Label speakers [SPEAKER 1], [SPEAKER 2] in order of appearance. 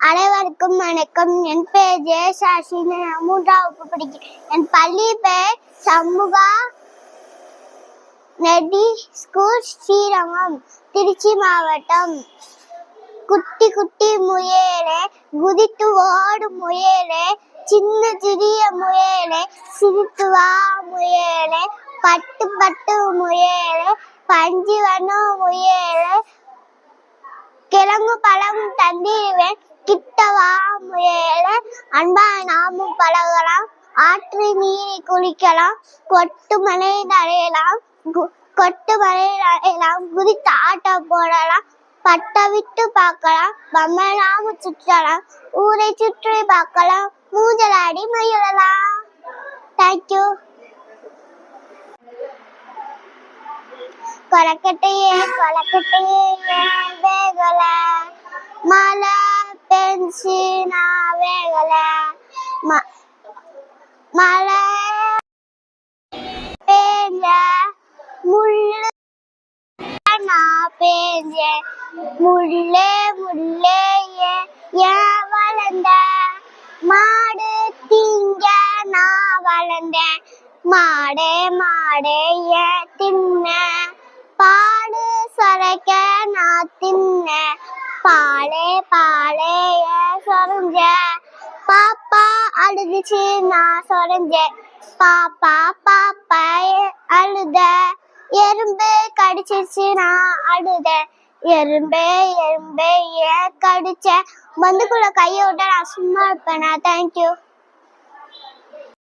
[SPEAKER 1] அனைவருக்கும் வணக்கம். என் பேர் ஜெயசாஷி. நான் மூன்றாம் வகுப்பு படிக்கிறேன். என் பள்ளி பேர் சண்முகா நெடி ஸ்கூல் ஸ்ரீரங்கம் திருச்சி மாவட்டம். குட்டி குட்டி முயலே குதித்து ஓடும் முயலே சின்ன சிறிய முயலே சிரித்து வா முயலே பட்டு பட்டு முயலே பஞ்சு வண்ண முயலே கிழங்கு பழம் தந்திடுவேன் கிட்டவா அன்பா நாமும் பழகலாம். ஆற்று நீரை குளிக்கலாம். கொட்டு மலை நடையலாம் கொட்டு மலை நடையலாம் குதித்து ஆட்டம் போடலாம். பட்ட விட்டு பார்க்கலாம். பொம்மை நாம சுற்றலாம். ஊரை சுற்றி பார்க்கலாம். மூஞ்சலாடி மயிலலாம் தேங்க்யூ கொலக்கட்டையே கொலக்கட்டையே மழை பேஞ்ச முள்ளு நான் பேஞ்ச முள்ளே முள்ளே ஏன் ஏன் வளர்ந்த மாடு திங்க நான் வளர்ந்தேன் மாடே மாடே ஏன் தின்ன பாடு சொரைக்க நான் தின்ன பாலே பாலே ஏன் சொரிஞ்ச பாப்பா அழுதுச்சு நான் சொரஞ்சேன். பாப்பா பாப்பா அழுத. எறும்பு கடிச்சிருச்சு நான் அழுத. எறும்பே எறும்பே ஏன் கடிச்ச. மந்துக்குள்ள கையை விட்டா நான் சும்மா இருப்பேனா? தேங்க்யூ